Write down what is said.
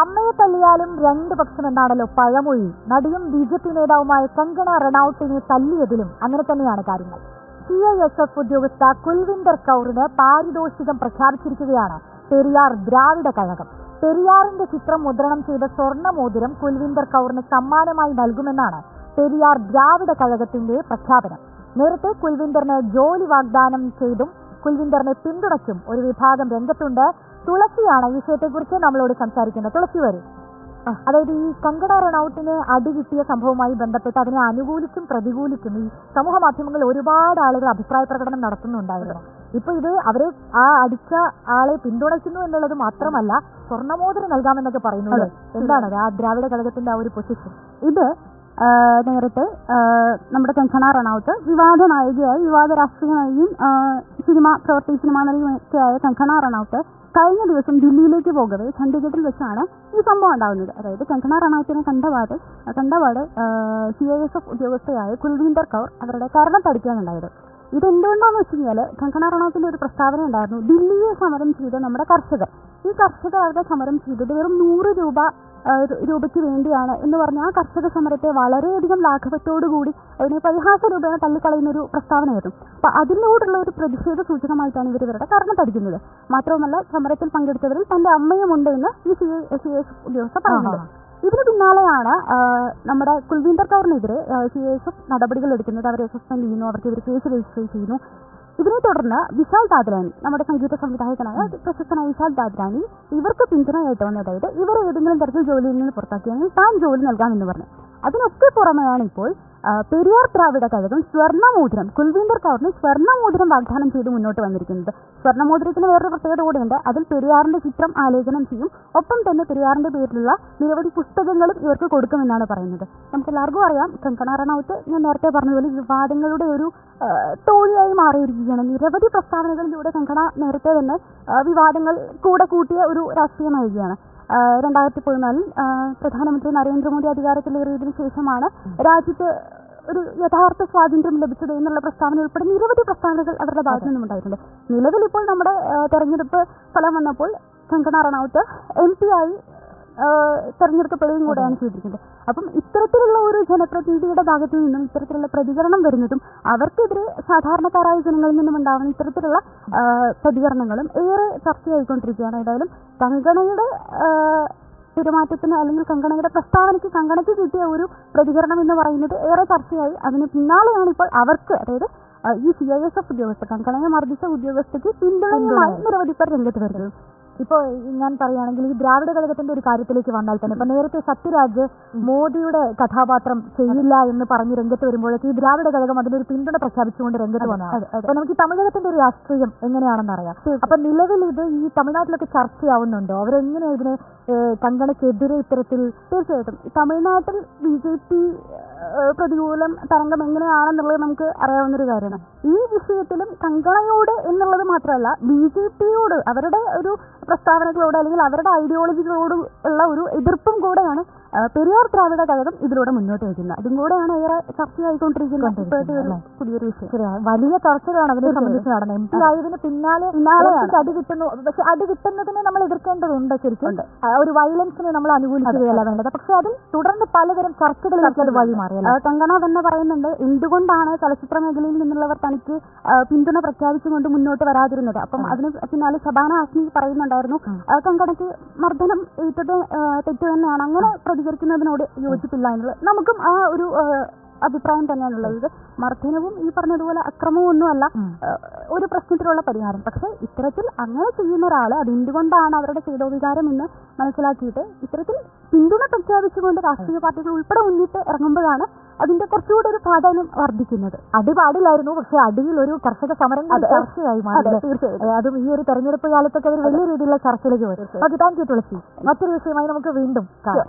അമ്മയെ തല്ലിയാലും രണ്ടു പക്ഷം എന്നാണല്ലോ പഴമൊഴി. നടിയും ബി ജെ പി നേതാവുമായ കങ്കണ റണൌട്ടിനെ തല്ലിയതിലും അങ്ങനെ തന്നെയാണ് കാര്യങ്ങൾ. സി ഐ എസ് എഫ് ഉദ്യോഗസ്ഥ കുൽവിന്ദർ കൗറിന് പാരിതോഷികം പ്രഖ്യാപിച്ചിരിക്കുകയാണ് പെരിയാർ ദ്രാവിഡ കഴകം. പെരിയാറിന്റെ ചിത്രം മുദ്രണം ചെയ്ത സ്വർണ മോതിരം കുൽവിന്ദർ കൗറിന് സമ്മാനമായി നൽകുമെന്നാണ് പെരിയാർ ദ്രാവിഡ കഴകത്തിന്റെ പ്രഖ്യാപനം. നേരത്തെ കുൽവിന്ദറിന് ജോലി വാഗ്ദാനം ചെയ്തും കുൽവിന്ദറിനെ പിന്തുണച്ചും ഒരു വിഭാഗം രംഗത്തുണ്ട്. തുളസിയാണ് ഈ വിഷയത്തെക്കുറിച്ച് നമ്മളോട് സംസാരിക്കുന്നത്. തുളസി വരും. അതായത് ഈ കങ്കണ റണൌട്ടിന് അടി കിട്ടിയ സംഭവവുമായി ബന്ധപ്പെട്ട് അതിനെ അനുകൂലിച്ചും പ്രതികൂലിച്ചും ഈ സമൂഹ മാധ്യമങ്ങളിൽ ഒരുപാട് ആളുകൾ അഭിപ്രായ പ്രകടനം നടത്തുന്നുണ്ടായിരുന്നു. ഇപ്പൊ ഇത് അവരെ ആ അടിച്ച ആളെ പിന്തുണയ്ക്കുന്നു എന്നുള്ളത് മാത്രമല്ല സ്വർണമോതിരം നൽകാമെന്നൊക്കെ പറയുന്നത് എന്താണ് ആ ദ്രാവിഡ ഘടകത്തിന്റെ ആ ഒരു പൊസിഷൻ ഇത് നേരത്തെ നമ്മുടെ കങ്കണ റണൌട്ട് വിവാദ നായികയായി വിവാദ രാഷ്ട്രീയ നായികയും സിനിമ പ്രവർത്തി സിനിമാ നടിയൊക്കെയായ കങ്കണ റണൌട്ട് കഴിഞ്ഞ ദിവസം ദില്ലിയിലേക്ക് പോകവേ ചണ്ഡീഗഡിൽ വെച്ചാണ് ഈ സംഭവം ഉണ്ടാകുന്നത് അതായത് കങ്കണ റണാവത്തിനെ കണ്ടപാട് കണ്ടപാട് സി ഐ എസ് എഫ് ഉദ്യോഗസ്ഥയായ കുൽവീന്ദർ കൗർ അവരുടെ കരണത്തടിക്കാനുണ്ടായത് ഇതെന്തുകൊണ്ടാന്ന് വെച്ച് കഴിഞ്ഞാൽ കങ്കണ റണൌത്തിന്റെ ഒരു പ്രസ്താവന ഉണ്ടായിരുന്നു ദില്ലിയെ സമരം ചെയ്ത നമ്മുടെ കർഷകർ. ഈ കർഷകർ അവരുടെ സമരം ചെയ്തത് വെറും നൂറ് രൂപ രൂപയ്ക്ക് വേണ്ടിയാണ് എന്ന് പറഞ്ഞ ആ കർഷക സമരത്തെ വളരെയധികം ലാഘവത്തോടുകൂടി അതിനെ പരിഹാസ രൂപേണ തള്ളിക്കളയുന്ന ഒരു പ്രസ്താവനയായിരുന്നു. അപ്പൊ അതിനോടുള്ള ഒരു പ്രതിഷേധ സൂചകമായിട്ടാണ് ഇവർ ഇവരുടെ കർണത്തടിക്കുന്നത് മാത്രവുമല്ല സമരത്തിൽ പങ്കെടുത്തവരിൽ തന്റെ അമ്മയും ഉണ്ട് എന്ന് ഈ സി സി എസ് ഉദ്യോഗസ്ഥ പറയുന്നത് ഇതിന് പിന്നാലെയാണ് നമ്മുടെ കുൽവീന്ദർ കൗറിനെതിരെ സി എസ് എഫ് നടപടികൾ എടുക്കുന്നത്. അവരെ സസ്പെൻഡ് ചെയ്യുന്നു അവർക്ക് ഇവർ കേസ് രജിസ്റ്റർ ചെയ്യുന്നു. ഇതിനെ തുടർന്ന് വിശാൽ ദാദ്രാനി നമ്മുടെ സംഗീത സംവിധായകനായ പ്രശസ്തനായ വിശാൽ ദാദ്രാനി ഇവർക്ക് പിന്തുണയായിട്ട് വന്ന അതായത് ഇവരെ ഏതെങ്കിലും തരത്തിൽ ജോലിയിൽ നിന്ന് പുറത്താക്കിയാണെങ്കിൽ താൻ ജോലി നൽകാമെന്ന് പറഞ്ഞു. അതിനൊക്കെ പുറമെയാണ് ഇപ്പോൾ പെരിയാർ ദ്രാവിഡ കഴകം സ്വർണമോതിരം കുൽവീന്ദർ കൗറിന് സ്വർണമോതിരം വാഗ്ദാനം ചെയ്ത് മുന്നോട്ട് വന്നിരിക്കുന്നത്. സ്വർണമോതിരത്തിന് വേറൊരു പ്രത്യേകത കൂടെയുണ്ട്. അതിൽ പെരിയാറിന്റെ ചിത്രം ആലേഖനം ചെയ്യും. ഒപ്പം തന്നെ പെരിയാറിന്റെ പേരിലുള്ള നിരവധി പുസ്തകങ്ങളും ഇവർക്ക് കൊടുക്കുമെന്നാണ് പറയുന്നത്. നമുക്ക് എല്ലാവർക്കും അറിയാം കങ്കണ റണൌത്ത് ഞാൻ നേരത്തെ പറഞ്ഞതുപോലെ വിവാദങ്ങളുടെ ഒരു തോഴിയായി മാറിയിരിക്കുകയാണ്. നിരവധി പ്രസ്താവനകളിലൂടെ കങ്കണ നേരത്തെ തന്നെ വിവാദങ്ങൾ കൂടെ കൂട്ടിയ ഒരു രാഷ്ട്രീയ നായികയാണ് ആ, രണ്ടായിരത്തി പതിനാലിൽ പ്രധാനമന്ത്രി നരേന്ദ്രമോദി അധികാരത്തിലേറിയതിനു ശേഷമാണ് രാജ്യത്ത് ഒരു യഥാർത്ഥ സ്വാതന്ത്ര്യം ലഭിച്ചത് എന്നുള്ള പ്രസ്താവന ഉൾപ്പെടെ നിരവധി പ്രസ്താവനകൾ അവരുടെ ഭാഗത്തു നിന്നുണ്ടായിട്ടുണ്ട് നിലവിൽ ഇപ്പോൾ നമ്മുടെ തെരഞ്ഞെടുപ്പ് ഫലം വന്നപ്പോൾ കങ്കണ റണൌത്ത് എം പി ആയി തെരഞ്ഞെടുക്കപ്പെടുകയും കൂടെയാണ് ചെയ്തിരിക്കുന്നത്. അപ്പം ഇത്തരത്തിലുള്ള ഒരു ജനപ്രതിനിധിയുടെ ഭാഗത്തു നിന്നും ഇത്തരത്തിലുള്ള പ്രതികരണം വരുന്നതും അവർക്കെതിരെ സാധാരണക്കാരായ ജനങ്ങളിൽ നിന്നും ഉണ്ടാവുന്ന ഇത്തരത്തിലുള്ള പ്രതികരണങ്ങളും ഏറെ ചർച്ചയായിക്കൊണ്ടിരിക്കുകയാണ്. ഏതായാലും കങ്കണയുടെ പെരുമാറ്റത്തിന് അല്ലെങ്കിൽ കങ്കണയുടെ പ്രസ്താവനയ്ക്ക് കങ്കണയ്ക്ക് കിട്ടിയ ഒരു പ്രതികരണം എന്ന് പറയുന്നത് ഏറെ ചർച്ചയായി. അതിന് പിന്നാലെയാണ് ഇപ്പോൾ അവർക്ക് അതായത് ഈ സി ഐ എസ് എഫ് ഉദ്യോഗസ്ഥ കങ്കണയെ മർദ്ദിച്ച ഉദ്യോഗസ്ഥയ്ക്ക് പിന്തുണയുമായി നിരവധി പേർ രംഗത്ത് വരുന്നത്. ഇപ്പോ ഞാൻ പറയുകയാണെങ്കിൽ ഈ ദ്രാവിഡ ഘടകത്തിന്റെ ഒരു കാര്യത്തിലേക്ക് വന്നാൽ തന്നെ ഇപ്പൊ നേരത്തെ സത്യരാജ് മോദിയുടെ കഥാപാത്രം ചെയ്യില്ല എന്ന് പറഞ്ഞ് രംഗത്ത് വരുമ്പോഴേക്ക് ഈ ദ്രാവിഡ ഘടകം അതിനൊരു പിന്തുണ പ്രഖ്യാപിച്ചുകൊണ്ട് രംഗത്ത് വന്നതാണ്. അപ്പൊ നമുക്ക് ഈ തമിഴകത്തിന്റെ ഒരു രാഷ്ട്രീയം എങ്ങനെയാണെന്ന് അറിയാം. അപ്പൊ നിലവിൽ ഇത് ഈ തമിഴ്നാട്ടിലൊക്കെ ചർച്ചയാവുന്നുണ്ടോ? അവരെങ്ങനെ ഇതിനെ കങ്കണക്കെതിരെ ഇത്തരത്തിൽ തീർച്ചയായിട്ടും. തമിഴ്നാട്ടിൽ ബി ജെ പി പ്രതികൂലം തരംഗം എങ്ങനെയാണെന്നുള്ളത് നമുക്ക് അറിയാവുന്ന ഒരു കാര്യമാണ്. ഈ വിഷയത്തിലും കങ്കണയോട് എന്നുള്ളത് മാത്രമല്ല ബി ജെ പിയോട് അവരുടെ ഒരു പ്രസ്താവനകളോട് അല്ലെങ്കിൽ അവരുടെ ഐഡിയോളജികളോട് ഉള്ള ഒരു എതിർപ്പും കൂടെയാണ് പെരിയാർ ദ്രാവിഡ കഴകം ഇതിലൂടെ മുന്നോട്ട് വയ്ക്കുന്നത് അതും കൂടെയാണ് ഏറെ ചർച്ചയായിക്കൊണ്ടിരിക്കുന്നത്. ഇപ്പോഴത്തെ ഒരു പുതിയൊരു വിഷയം. വലിയ ചർച്ചകളാണ് അതിനെ. സംബന്ധിച്ച് നടന്നത്. എം പി ആയതിന് പിന്നാലെ. അടി കിട്ടുന്നു. പക്ഷെ അടി കിട്ടുന്നതിനെ നമ്മൾ എതിർക്കേണ്ടതുണ്ട് ശരിക്കും. ഒരു വയലൻസിനെ നമ്മൾ അനുകൂലിക്കുകയല്ല വേണ്ടത്. പക്ഷെ അതിൽ തുടർന്ന് പലതരം ചർച്ചകളിലേക്ക് അത് വഴി മാറിയല്ലോ കങ്കണ തന്നെ പറയുന്നുണ്ട് എന്തുകൊണ്ടാണ് ചലച്ചിത്ര മേഖലയിൽ നിന്നുള്ളവർ തനിക്ക് പിന്തുണ പ്രഖ്യാപിച്ചുകൊണ്ട് മുന്നോട്ട് വരാതിരുന്നത്? അപ്പം അതിന് പിന്നാലെ ശബാന ആസ്മി പറയുന്നുണ്ടായിരുന്നു കങ്കണയ്ക്ക് മർദ്ദനം ഏറ്റത് തെറ്റു തന്നെയാണ്. അങ്ങനെ പ്രതികരിക്കുന്നതിനോട് യോജിപ്പില്ല എന്നുള്ളത് നമുക്കും ആ ഒരു അഭിപ്രായം തന്നെയാണുള്ളത് ഇത് മർദ്ദനവും ഈ പറഞ്ഞതുപോലെ അക്രമവും ഒന്നുമല്ല. ഒരു പ്രശ്നത്തിലുള്ള പരിഹാരം. പക്ഷേ ഇത്തരത്തിൽ അങ്ങനെ ചെയ്യുന്ന ഒരാൾ അത് എന്തുകൊണ്ടാണ് അവരുടെ ചെയ്തോവികാരം എന്ന് മനസ്സിലാക്കിയിട്ട് ഇത്തരത്തിൽ പിന്തുണ പ്രഖ്യാപിച്ചുകൊണ്ട് രാഷ്ട്രീയ പാർട്ടികൾ ഉൾപ്പെടെ മുന്നിട്ട് ഇറങ്ങുമ്പോഴാണ് അതിന്റെ കുറച്ചുകൂടി ഒരു പ്രാധാന്യം വർദ്ധിക്കുന്നത്. അടി പാടില്ലായിരുന്നു പക്ഷെ അടിയിൽ ഒരു കർഷക സമരം. ചർച്ചയായി മാറി അതെ, അതും ഈ ഒരു തെരഞ്ഞെടുപ്പ് കാലത്തൊക്കെ അവർ വലിയ രീതിയിലുള്ള ചർച്ചയിലേക്ക് വരും. അത് താങ്ക് യു തുളസി. മറ്റൊരു വിഷയമായി നമുക്ക് വീണ്ടും കാണാം.